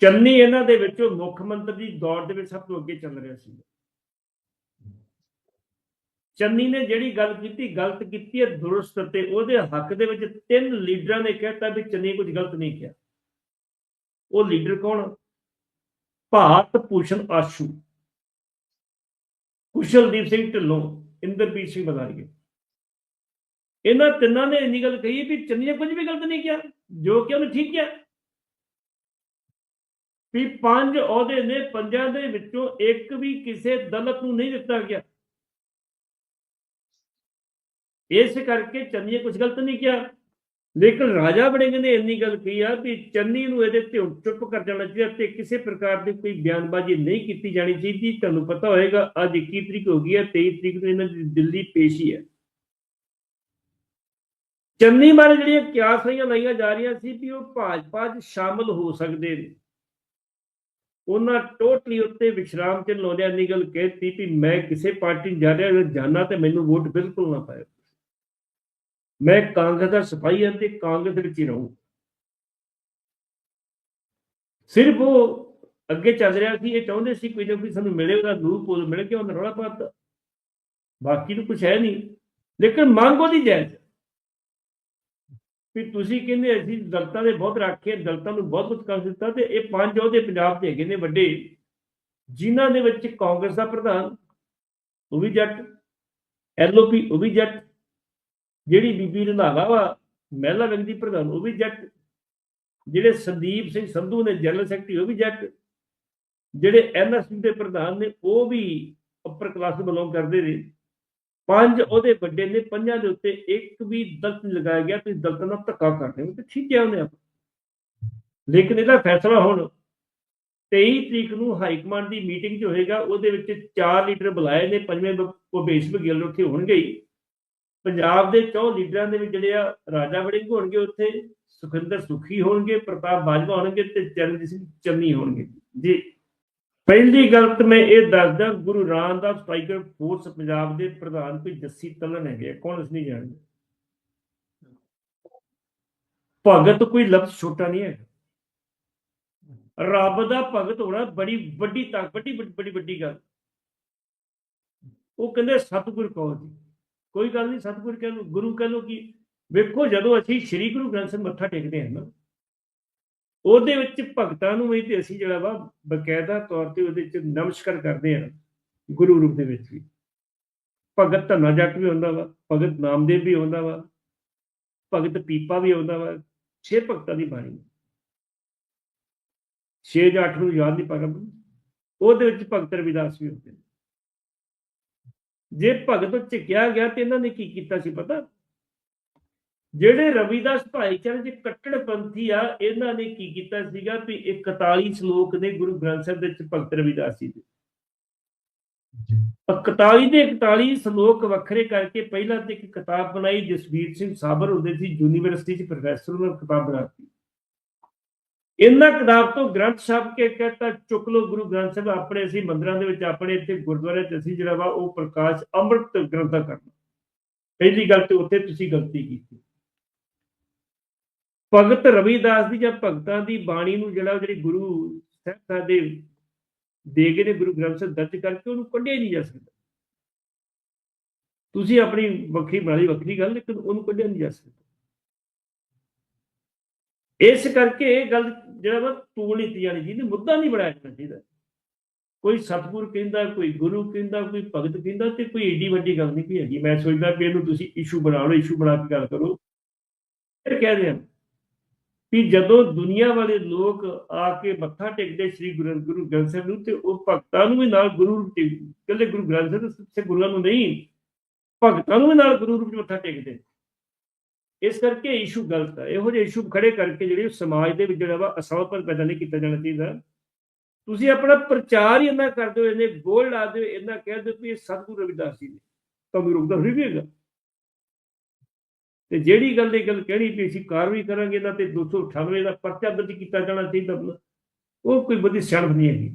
ਚੰਨੀ ਇਹਨਾਂ ਦੇ ਵਿੱਚੋਂ ਮੁੱਖ ਮੰਤਰੀ ਦੀ ਦੌੜ ਦੇ ਵਿੱਚ ਸਭ ਤੋਂ ਅੱਗੇ ਚੱਲ ਰਿਹਾ ਸੀ। ਚੰਨੀ ਨੇ ਜਿਹੜੀ ਗੱਲ ਕੀਤੀ, ਗਲਤ ਕੀਤੀ ਹੈ, ਦਰੁਸਤ ਤੇ ਉਹਦੇ ਹੱਕ ਦੇ ਵਿੱਚ ਤਿੰਨ ਲੀਡਰਾਂ ਨੇ ਕਹਿਤਾ ਵੀ ਚੰਨੀ ਕੁਝ ਗਲਤ ਨਹੀਂ ਕਿਹਾ। ਉਹ ਲੀਡਰ ਕੌਣ? ਭਾਰਤ ਭੂਸ਼ਣ ਆਸ਼ੂ। ਕੁਸ਼ਲਦੀਪ ਸਿੰਘ ਢਿੱਲੋਂ, ਇੰਦਰਪ੍ਰੀਤ ਸਿੰਘ ਬਦਾਰੀਏ ਇਹਨਾਂ ਤਿੰਨਾਂ ਨੇ ਇੰਨੀ ਗੱਲ ਕਹੀ ਵੀ ਚੰਨੀ ਨੇ ਕੁਝ ਵੀ ਗਲਤ ਨਹੀਂ ਕਿਹਾ, ਜੋ ਕਿ ਉਹਨੇ ਠੀਕ ਕਿਹਾ। ਵੀ ਪੰਜ ਅਹੁਦੇ ਨੇ, ਪੰਜਾਂ ਦੇ ਵਿੱਚੋਂ ਇੱਕ ਵੀ ਕਿਸੇ ਦਲਤ ਨੂੰ ਨਹੀਂ ਦਿੱਤਾ ਗਿਆ। ਇਸ ਕਰਕੇ ਚੰਨੀ ਨੇ ਕੁਝ ਗਲਤ ਨਹੀਂ ਕਿਹਾ। ਲੇਕਿਨ ਰਾਜਾ ਬੜਿੰਗ ਨੇ ਇੰਨੀ ਗੱਲ ਕਹੀ ਆ ਵੀ ਚੰਨੀ ਨੂੰ ਇਹਦੇ ਤੇ ਚੁੱਪ ਕਰ ਜਾਣਾ ਚਾਹੀਦਾ ਤੇ ਕਿਸੇ ਪ੍ਰਕਾਰ ਦੀ ਕੋਈ ਬਿਆਨਬਾਜ਼ੀ ਨਹੀਂ ਕੀਤੀ ਜਾਣੀ ਚਾਹੀਦੀ। ਤੁਹਾਨੂੰ ਪਤਾ ਹੋਏਗਾ, ਅੱਜ 21 ਤਰੀਕ ਹੋ ਗਈ ਹੈ 23 ਤਰੀਕ ਨੂੰ ਇਹਨਾਂ ਦੀ ਦਿੱਲੀ ਪੇਸ਼ੀ ਹੈ ਚੰਨੀ ਬਾਰੇ ਜਿਹੜੀਆਂ ਕਿਆਸਾਂ ਲਾਈਆਂ ਜਾ ਰਹੀਆਂ ਸੀ ਵੀ ਉਹ ਭਾਜਪਾ 'ਚ ਸ਼ਾਮਲ ਹੋ ਸਕਦੇ ਨੇ। ਉਹਨਾਂ ਟੋਟਲੀ ਉੱਤੇ ਵਿਸ਼ਰਾਮ ਚ ਲਾਉਂਦਿਆਂ ਦੀ ਗੱਲ ਕਹਿਤੀ ਵੀ ਮੈਂ ਕਿਸੇ ਪਾਰਟੀ ਨੂੰ ਜਾ ਰਿਹਾ ਅਗਰ ਜਾਣਾ ਤੇ ਮੈਨੂੰ ਵੋਟ ਬਿਲਕੁਲ ਨਾ ਪਾਇਓ। ਮੈਂ ਕਾਂਗਰਸ ਦਾ ਸਿਪਾਹੀ ਹਾਂ ਤੇ ਕਾਂਗਰਸ ਦੇ ਵਿੱਚ ਹੀ ਰਹੂੰ। ਸਿਰਫ ਉਹ ਅੱਗੇ ਚੱਲ ਰਿਹਾ ਸੀ, ਇਹ ਚਾਹੁੰਦੇ ਸੀ ਕੋਈ ਨਾ ਕੋਈ ਸਾਨੂੰ ਮਿਲੇ, ਉਹਦਾ ਨੂਰ ਪੋਲ ਮਿਲ ਕੇ ਉਹਨਾਂ ਰੌਲਾ ਪਾਤਾ ਬਾਕੀ ਨੂੰ ਕੁਝ ਹੈ ਨਹੀਂ। ਲੇਕਿਨ ਮੰਗ ਉਹਦੀ ਜਾਇਜ਼ ਵੀ ਤੁਸੀਂ ਕਹਿੰਦੇ ਅਸੀਂ ਦਲਤਾਂ ਦੇ ਬਹੁਤ ਰੱਖੇ ਦਲਤਾਂ ਨੂੰ ਬਹੁਤ ਕੁਝ ਕਰ ਦਿੱਤਾ ਤੇ ਇਹ ਪੰਜ ਉਹਦੇ ਪੰਜਾਬ ਦੇ ਹੈਗੇ ਨੇ ਵੱਡੇ, ਜਿਨ੍ਹਾਂ ਦੇ ਵਿੱਚ ਕਾਂਗਰਸ ਦਾ ਪ੍ਰਧਾਨ, ਉਹ ਵੀ ਜੱਟ ਐਲਓਪੀ ਉਹ ਵੀ ਜੱਟ, ਜਿਹੜੀ ਬੀਬੀ ਰੰਧਾਵਾ ਵਾ, ਮਹਿਲਾ ਵਿੰਗ ਦੀ ਪ੍ਰਧਾਨ, ਉਹ ਵੀ ਜੱਟ, ਜਿਹੜੇ ਸੰਦੀਪ ਸਿੰਘ ਸੰਧੂ ਨੇ ਜਨਰਲ ਸੈਕਟਰੀ, ਉਹ ਵੀ ਜੱਟ, ਜਿਹੜੇ ਐਨਐਸਪੀ ਦੇ ਪ੍ਰਧਾਨ ਨੇ, ਉਹ ਵੀ ਅਪਰ ਕਲਾਸ ਬਿਲੋਂਗ ਕਰਦੇ ਨੇ ਪੰਜ ਉਹਦੇ ਵੱਡੇ ਨੇ, ਪੰਜਾਂ ਦੇ ਉੱਤੇ ਇੱਕ ਵੀ ਦਲਤ ਲਗਾਇਆ ਗਿਆ, ਤੁਸੀਂ ਦਲਤ ਨਾਲ ਧੱਕਾ ਕਰ ਰਹੇ ਹੋ ਤੇ ਠੀਕ ਹੈ ਉਹਨੇ ਲੇਕਿਨ ਇਹਦਾ ਫੈਸਲਾ ਹੁਣ 23 ਤਰੀਕ ਨੂੰ ਹਾਈ ਕਮਾਂਡ ਦੀ ਮੀਟਿੰਗ 'ਚ ਹੋਏਗਾ, ਉਹਦੇ ਵਿੱਚ ਚਾਰ ਲੀਡਰ ਬੁਲਾਏ ਨੇ, ਪੰਜਵੇਂ ਭੁਪੇਸ਼ ਬਘੇਲ ਉੱਥੇ ਹੋਣਗੇ ਪੰਜਾਬ ਦੇ ਚੌ ਲੀਡਰਾਂ ਦੇ ਵਿੱਚ ਜਿਹੜੇ ਆ, ਰਾਜਾ ਵੜਿੰਗ ਹੋਣਗੇ ਉੱਥੇ, ਸੁਖਿੰਦਰ ਸੁਖੀ ਹੋਣਗੇ, ਪ੍ਰਤਾਪ ਬਾਜਵਾ ਹੋਣਗੇ ਤੇ ਚਰਨਜੀਤ ਸਿੰਘ ਚੰਨੀ ਹੋਣਗੇ। ਜੀ ਪਹਿਲੀ ਗੱਲ ਤਾਂ ਮੈਂ ਇਹ ਦੱਸਦਾ, ਗੁਰੂ ਰਾਮਦਾਸ ਟਾਈਗਰ ਫੋਰਸ ਪੰਜਾਬ ਦੇ ਪ੍ਰਧਾਨ ਕੋਈ ਜੱਸੀ ਤਲਨ ਹੈਗੇ ਕੌਣ ਇਸ ਨਹੀਂ ਜਾਣਦਾ? ਭਗਤ ਕੋਈ ਲਫ਼ਜ਼ ਛੋਟਾ ਨਹੀਂ ਹੈ ਰੱਬ ਦਾ ਭਗਤ ਹੋਣਾ ਬੜੀ ਵੱਡੀ ਤਾਕਤ, ਵੱਡੀ ਬੜੀ ਵੱਡੀ ਗੱਲ। ਉਹ ਕਹਿੰਦੇ ਸਤਿਗੁਰ ਕਹੋ ਜੀ। ਕੋਈ ਗੱਲ ਨਹੀਂ, ਸਤਿਗੁਰ ਕਹਿ ਲੋ ਗੁਰੂ ਕਹਿ ਲੋ ਕਿ ਵੇਖੋ ਜਦੋਂ ਅਸੀਂ ਸ੍ਰੀ ਗੁਰੂ ਗ੍ਰੰਥ ਸਾਹਿਬ ਮੱਥਾ ਟੇਕਦੇ ਹਾਂ ਨਾ ਉਹਦੇ ਵਿੱਚ ਭਗਤਾਂ ਨੂੰ ਵੀ ਤੇ ਅਸੀਂ ਜਿਹੜਾ ਵਾ ਬਕਾਇਦਾ ਤੌਰ ਤੇ ਉਹਦੇ ਵਿੱਚ ਨਮਸਕਾਰ ਕਰਦੇ ਹਾਂ, ਗੁਰੂ ਰੂਪ ਦੇ ਵਿੱਚ ਵੀ। ਭਗਤ ਧੰਨਾ ਜੱਟ ਵੀ ਹੁੰਦਾ ਵਾ, ਭਗਤ ਨਾਮਦੇਵ ਵੀ ਹੁੰਦਾ ਵਾ, ਭਗਤ ਪੀਪਾ ਵੀ ਹੁੰਦਾ ਵਾ, ਛੇ ਭਗਤਾਂ ਦੀ ਬਾਣੀ। ਛੇ ਜਾਂ ਅੱਠ ਨੂੰ ਯਾਦ ਨਹੀਂ ਪਾਗਾ ਉਹਦੇ ਵਿੱਚ ਭਗਤ ਰਵਿਦਾਸ ਵੀ ਹੁੰਦੇ ਨੇ। ਜੇ ਭਗਤ ਝਿਕਿਆ ਗਿਆ ਤੇ ਇਹਨਾਂ ਨੇ ਕੀ ਕੀਤਾ ਸੀ ਪਤਾ? ਜਿਹੜੇ ਰਵਿਦਾਸ ਭਾਈਚਾਰੇ ਦੇ ਕੱਟੜਪੰਥੀ ਆ ਇਹਨਾਂ ਨੇ ਕੀ ਕੀਤਾ ਸੀਗਾ ਵੀ ਇਹ 41 ਸ਼ਲੋਕ ਨੇ ਗੁਰੂ ਗ੍ਰੰਥ ਸਾਹਿਬ ਦੇ ਵਿੱਚ ਭਗਤ ਰਵਿਦਾਸ ਜੀ ਦੇ। 41 ਦੇ 41 ਸ਼ਲੋਕ ਵੱਖਰੇ ਕਰਕੇ ਪਹਿਲਾਂ ਤੇ ਇੱਕ ਕਿਤਾਬ ਬਣਾਈ ਜਸਵੀਰ ਸਿੰਘ ਸਾਬਰ ਹੁੰਦੇ ਸੀ ਯੂਨੀਵਰਸਿਟੀ 'ਚ ਪ੍ਰੋਫੈਸਰ ਉਹਨਾਂ ਕਿਤਾਬ ਬਣਾਤੀ। ਇਹਨਾਂ ਕਿਤਾਬ ਤੋਂ ਗ੍ਰੰਥ ਸਾਹਿਬ ਕੇ ਕਹਤਾ ਚੁੱਕ ਲੋ ਗੁਰੂ ਗ੍ਰੰਥ ਸਾਹਿਬ ਆਪਣੇ ਅਸੀਂ ਮੰਦਰਾਂ ਦੇ ਵਿੱਚ ਆਪਣੇ ਇੱਥੇ ਗੁਰਦੁਆਰੇ 'ਚ ਅਸੀਂ ਜਿਹੜਾ ਵਾ ਉਹ ਪ੍ਰਕਾਸ਼ ਅੰਮ੍ਰਿਤ ਗ੍ਰੰਥ ਦਾ ਕਰਨਾ। ਪਹਿਲੀ ਗੱਲ ਤੇ ਉੱਥੇ ਤੁਸੀਂ ਗਲਤੀ ਕੀਤੀ। ਭਗਤ ਰਵੀਦਾਸ ਦੀ ਜਾਂ ਭਗਤਾਂ ਦੀ ਬਾਣੀ ਨੂੰ ਜਿਹੜਾ ਜਿਹੜੀ ਗੁਰੂ ਸਾਹਿਬ ਦੇ ਦੇ ਗਏ ਨੇ, ਗੁਰੂ ਗ੍ਰੰਥ ਸਾਹਿਬ ਦਰਜ ਕਰਕੇ ਉਹਨੂੰ ਕੱਢਿਆ ਨਹੀਂ ਜਾ ਸਕਦਾ। ਤੁਸੀਂ ਆਪਣੀ ਵੱਖਰੀ ਬਣਾਈ ਵੱਖਰੀ ਗੱਲ ਲੇਕਿਨ ਉਹਨੂੰ ਕੱਢਿਆ ਨਹੀਂ ਜਾ ਸਕਦਾ। ਇਸ ਕਰਕੇ ਇਹ ਗੱਲ ਜਿਹੜਾ ਵਾ ਤੂਲ ਨਹੀਂ ਜਾਣੀ ਚਾਹੀਦੀ ਮੁੱਦਾ ਨਹੀਂ ਬਣਾਇਆ ਜਾਣਾ ਚਾਹੀਦਾ। ਕੋਈ ਸਤਿਗੁਰ ਕਹਿੰਦਾ, ਕੋਈ ਗੁਰੂ ਕਹਿੰਦਾ, ਕੋਈ ਭਗਤ ਕਹਿੰਦਾ ਤੇ ਕੋਈ ਏਡੀ ਵੱਡੀ ਗੱਲ ਨਹੀਂ ਕੋਈ ਹੈਗੀ। ਮੈਂ ਸੋਚਦਾ ਵੀ ਇਹਨੂੰ ਤੁਸੀਂ ਇਸ਼ੂ ਬਣਾ ਲਓ ਇਸ਼ੂ ਬਣਾ ਕੇ ਗੱਲ ਕਰੋ। ਫਿਰ ਕਹਿ ਰਹੇ ਕਿ ਜਦੋਂ ਦੁਨੀਆ ਵਾਲੇ ਲੋਕ ਆ ਕੇ ਮੱਥਾ ਟੇਕਦੇ ਸ੍ਰੀ ਗੁਰੂ ਗੁਰੂ ਗ੍ਰੰਥ ਸਾਹਿਬ ਨੂੰ, ਤੇ ਉਹ ਭਗਤਾਂ ਨੂੰ ਵੀ ਨਾਲ ਗੁਰੂ ਰੂਪ ਟੇਕ ਕਹਿੰਦੇ ਗੁਰੂ ਗ੍ਰੰਥ ਸਾਹਿਬ ਤੇ ਗੁਰੂਆਂ ਨੂੰ ਨਹੀਂ, ਭਗਤਾਂ ਨੂੰ ਵੀ ਨਾਲ ਗੁਰੂ ਰੂਪ ਵਿੱਚ ਮੱਥਾ ਟੇਕਦੇ। ਇਸ ਕਰਕੇ ਇਸ਼ੂ ਗਲਤ ਹੈ ਇਹੋ ਜਿਹੇ ਇਸ਼ੂ ਖੜੇ ਕਰਕੇ ਜਿਹੜੇ ਸਮਾਜ ਦੇ ਵਿੱਚ ਜਿਹੜਾ ਵਾ ਅਸਮਪਨ ਪੈਦਾ ਨਹੀਂ ਕੀਤਾ ਜਾਣਾ ਚਾਹੀਦਾ। ਤੁਸੀਂ ਆਪਣਾ ਪ੍ਰਚਾਰ ਹੀ ਇੰਨਾ ਕਰਦੇ ਹੋ ਇਹਨੇ ਗੋਲ ਲਾ ਦਿਓ, ਇੰਨਾ ਕਹਿ ਦਿਓ ਵੀ ਇਹ ਸਤਿਗੁਰੂ ਰਵਿਦਾਸ ਜੀ ਨੇ। ਤੁਹਾਨੂੰ ਰੋਕਦਾ ਫਿਰ ਵੀ ਤੇ ਜਿਹੜੀ ਗੱਲ ਦੀ ਗੱਲ ਕਹਿਣੀ ਵੀ ਅਸੀਂ ਕਾਰਵਾਈ ਕਰਾਂਗੇ, ਇਹਨਾਂ ਤੇ 298 ਦਾ ਪਰਚਾ ਦਰਜ ਕੀਤਾ ਜਾਣਾ ਚਾਹੀਦਾ ਉਹ ਕੋਈ ਬੜੀ ਸਿਆਣਪ ਨਹੀਂ ਹੈਗੀ।